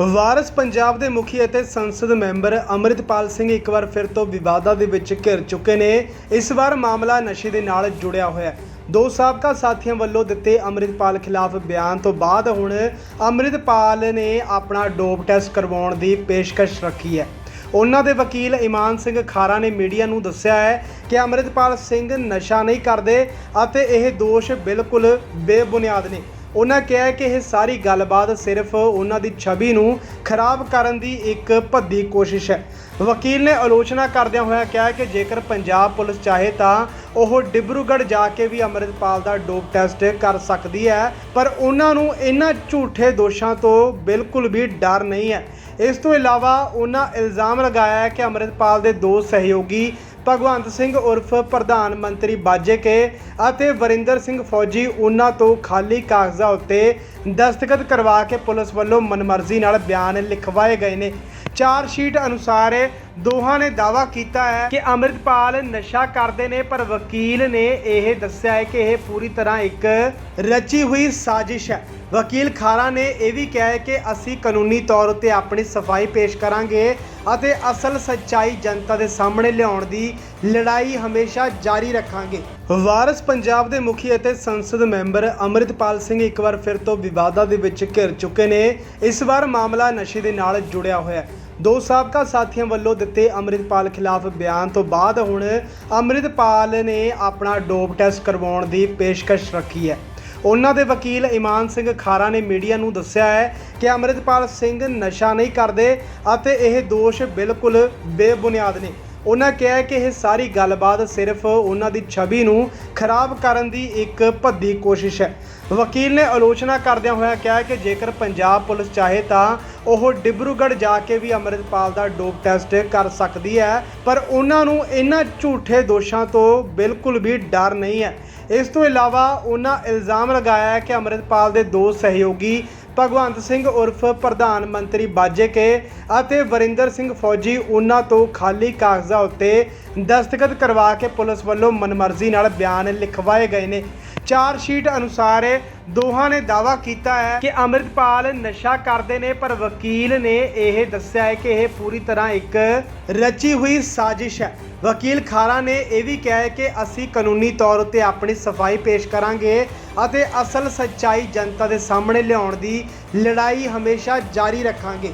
ਵਾਰਿਸ ਪੰਜਾਬ ਦੇ ਮੁਖੀ ਅਤੇ ਸੰਸਦ ਮੈਂਬਰ ਅਮਰਿਤਪਾਲ ਸਿੰਘ ਇੱਕ ਵਾਰ ਫਿਰ ਤੋਂ ਵਿਵਾਦਾਂ ਦੇ ਵਿੱਚ ਘਿਰ ਚੁੱਕੇ ਨੇ। ਇਸ ਵਾਰ ਮਾਮਲਾ ਨਸ਼ੇ ਦੇ ਨਾਲ ਜੁੜਿਆ ਹੋਇਆ ਹੈ। ਦੋ ਸਾਬਕਾ ਸਾਥੀਆਂ ਵੱਲੋਂ ਦਿੱਤੇ ਅਮਰਿਤਪਾਲ ਖਿਲਾਫ ਬਿਆਨ ਤੋਂ ਬਾਅਦ ਹੁਣ ਅਮਰਿਤਪਾਲ ਨੇ ਆਪਣਾ ਡੋਪ ਟੈਸਟ ਕਰਵਾਉਣ ਦੀ ਪੇਸ਼ਕਸ਼ ਰੱਖੀ ਹੈ। ਉਹਨਾਂ ਦੇ ਵਕੀਲ ਇਮਾਨ ਸਿੰਘ ਖਾਰਾ ਨੇ ਮੀਡੀਆ ਨੂੰ ਦੱਸਿਆ ਹੈ ਕਿ ਅਮਰਿਤਪਾਲ ਸਿੰਘ ਨਸ਼ਾ ਨਹੀਂ ਕਰਦੇ ਅਤੇ ਇਹ ਦੋਸ਼ ਬਿਲਕੁਲ ਬੇਬੁਨਿਆਦ ਨੇ। ਉਹਨਾਂ ਕਿਹਾ ਕਿ ਇਹ ਸਾਰੀ ਗੱਲਬਾਤ ਸਿਰਫ ਉਹਨਾਂ ਦੀ ਛਵੀ ਨੂੰ ਖਰਾਬ ਕਰਨ ਦੀ ਇੱਕ ਭੱਦੀ ਕੋਸ਼ਿਸ਼ ਹੈ। ਵਕੀਲ ਨੇ ਆਲੋਚਨਾ ਕਰਦਿਆਂ ਹੋਇਆ ਕਿਹਾ ਕਿ ਜੇਕਰ ਪੰਜਾਬ ਪੁਲਿਸ ਚਾਹੇ ਤਾਂ ਉਹ ਡਿਬਰੂਗੜ੍ਹ ਜਾ ਕੇ ਵੀ ਅਮਰਿਤਪਾਲ ਦਾ ਡੋਪ ਟੈਸਟ ਕਰ ਸਕਦੀ ਹੈ, ਪਰ ਉਹਨਾਂ ਨੂੰ ਇਹਨਾਂ ਝੂਠੇ ਦੋਸ਼ਾਂ ਤੋਂ ਬਿਲਕੁਲ ਵੀ ਡਰ ਨਹੀਂ ਹੈ। ਇਸ ਤੋਂ ਇਲਾਵਾ ਉਹਨਾਂ ਇਲਜ਼ਾਮ ਲਗਾਇਆ ਹੈ ਕਿ ਅਮਰਿਤਪਾਲ ਦੇ ਦੋ ਸਹਿਯੋਗੀ ਭਗਵੰਤ ਸਿੰਘ ਉਰਫ ਪ੍ਰਧਾਨ ਮੰਤਰੀ ਬਾਜੇ ਕੇ ਅਤੇ ਵਰਿੰਦਰ ਸਿੰਘ ਫੌਜੀ ਉਹਨਾਂ ਤੋਂ ਖਾਲੀ ਕਾਗਜ਼ਾਂ ਉੱਤੇ ਦਸਤਖਤ ਕਰਵਾ ਕੇ ਪੁਲਿਸ ਵੱਲੋਂ ਮਨਮਰਜ਼ੀ ਨਾਲ ਬਿਆਨ ਲਿਖਵਾਏ ਗਏ ਨੇ। ਚਾਰ ਸ਼ੀਟ ਅਨੁਸਾਰ ਦੋਹਾਂ ਨੇ ਦਾਵਾ ਕੀਤਾ ਹੈ ਕਿ ਅਮਰਿਤਪਾਲ ਨਸ਼ਾ ਕਰਦੇ ਨੇ, ਪਰ ਵਕੀਲ ਨੇ ਇਹ ਦੱਸਿਆ ਹੈ ਕਿ ਇਹ ਪੂਰੀ ਤਰ੍ਹਾਂ ਇੱਕ ਰਚੀ ਹੋਈ ਸਾਜ਼ਿਸ਼ ਹੈ। ਵਕੀਲ ਖਾਰਾ ਨੇ ਇਹ ਵੀ ਕਿਹਾ ਹੈ ਕਿ ਅਸੀਂ ਕਾਨੂੰਨੀ ਤੌਰ ਉੱਤੇ ਆਪਣੀ ਸਫ਼ਾਈ ਪੇਸ਼ ਕਰਾਂਗੇ ਅਤੇ ਅਸਲ ਸੱਚਾਈ ਜਨਤਾ ਦੇ ਸਾਹਮਣੇ ਲਿਆਉਣ ਦੀ ਲੜਾਈ ਹਮੇਸ਼ਾ ਜਾਰੀ ਰੱਖਾਂਗੇ। ਵਾਰਸ ਪੰਜਾਬ ਦੇ ਮੁਖੀ ਅਤੇ ਸੰਸਦ ਮੈਂਬਰ ਅਮਰਿਤਪਾਲ ਸਿੰਘ ਇੱਕ ਵਾਰ ਫਿਰ ਤੋਂ ਵਿਵਾਦਾਂ ਦੇ ਵਿੱਚ ਘਿਰ ਚੁੱਕੇ ਨੇ। ਇਸ ਵਾਰ ਮਾਮਲਾ ਨਸ਼ੇ ਦੇ ਨਾਲ ਜੁੜਿਆ ਹੋਇਆ ਹੈ। ਦੋ ਸਾਬਕਾ ਸਾਥੀਆਂ ਵੱਲੋਂ ਦਿੱਤੇ ਅਮਰਿਤਪਾਲ ਖਿਲਾਫ ਬਿਆਨ ਤੋਂ ਬਾਅਦ ਹੁਣ ਅਮਰਿਤਪਾਲ ਨੇ ਆਪਣਾ ਡੋਪ ਟੈਸਟ ਕਰਵਾਉਣ ਦੀ ਪੇਸ਼ਕਸ਼ ਰੱਖੀ ਹੈ। ਉਹਨਾਂ ਦੇ ਵਕੀਲ ਇਮਾਨ ਸਿੰਘ ਖਾਰਾ ਨੇ ਮੀਡੀਆ ਨੂੰ ਦੱਸਿਆ ਹੈ ਕਿ ਅਮਰਿਤਪਾਲ ਸਿੰਘ ਨਸ਼ਾ ਨਹੀਂ ਕਰਦੇ ਅਤੇ ਇਹ ਦੋਸ਼ ਬਿਲਕੁਲ ਬੇਬੁਨਿਆਦ ਨੇ। ਉਹਨਾਂ ਕਿਹਾ ਕਿ ਇਹ ਸਾਰੀ ਗੱਲਬਾਤ ਸਿਰਫ ਉਹਨਾਂ ਦੀ ਛਵੀ ਨੂੰ ਖਰਾਬ ਕਰਨ ਦੀ ਇੱਕ ਭੱਦੀ ਕੋਸ਼ਿਸ਼ ਹੈ। ਵਕੀਲ ਨੇ ਆਲੋਚਨਾ ਕਰਦਿਆਂ ਹੋਇਆ ਕਿਹਾ ਕਿ ਜੇਕਰ ਪੰਜਾਬ ਪੁਲਿਸ ਚਾਹੇ ਤਾਂ ਉਹ ਡਿਬਰੂਗੜ੍ਹ ਜਾ ਕੇ ਵੀ ਅਮਰਿਤਪਾਲ ਦਾ ਡੋਪ ਟੈਸਟ ਕਰ ਸਕਦੀ ਹੈ, ਪਰ ਉਹਨਾਂ ਨੂੰ ਇਹਨਾਂ ਝੂਠੇ ਦੋਸ਼ਾਂ ਤੋਂ ਬਿਲਕੁਲ ਵੀ ਡਰ ਨਹੀਂ ਹੈ। ਇਸ ਤੋਂ ਇਲਾਵਾ ਉਹਨਾਂ ਇਲਜ਼ਾਮ ਲਗਾਇਆ ਕਿ ਅਮਰਿਤਪਾਲ ਦੇ ਦੋ ਸਹਿਯੋਗੀ ਭਗਵੰਤ ਸਿੰਘ ਉਰਫ ਪ੍ਰਧਾਨ ਮੰਤਰੀ ਬਾਜੇ ਕੇ ਅਤੇ ਵਰਿੰਦਰ ਸਿੰਘ ਫੌਜੀ ਉਹਨਾਂ ਤੋਂ ਖਾਲੀ ਕਾਗਜ਼ਾਂ ਉੱਤੇ ਦਸਤਖਤ ਕਰਵਾ ਕੇ ਪੁਲਿਸ ਵੱਲੋਂ ਮਨਮਰਜ਼ੀ ਨਾਲ ਬਿਆਨ ਲਿਖਵਾਏ ਗਏ ਨੇ। ਚਾਰ ਸ਼ੀਟ ਅਨੁਸਾਰ ਦੋਹਾਂ ਨੇ ਦਾਵਾ ਕੀਤਾ ਹੈ ਕਿ ਅਮਰਿਤਪਾਲ ਨਸ਼ਾ ਕਰਦੇ ਨੇ, ਪਰ ਵਕੀਲ ਨੇ ਇਹ ਦੱਸਿਆ ਹੈ ਕਿ ਇਹ ਪੂਰੀ ਤਰ੍ਹਾਂ ਇੱਕ ਰਚੀ ਹੋਈ ਸਾਜ਼ਿਸ਼ ਹੈ। ਵਕੀਲ ਖਾਰਾ ਨੇ ਇਹ ਵੀ ਕਿਹਾ ਹੈ ਕਿ ਅਸੀਂ ਕਾਨੂੰਨੀ ਤੌਰ ਉੱਤੇ ਆਪਣੀ ਸਫ਼ਾਈ ਪੇਸ਼ ਕਰਾਂਗੇ ਅਤੇ ਅਸਲ ਸੱਚਾਈ ਜਨਤਾ ਦੇ ਸਾਹਮਣੇ ਲਿਆਉਣ ਦੀ ਲੜਾਈ ਹਮੇਸ਼ਾ ਜਾਰੀ ਰੱਖਾਂਗੇ।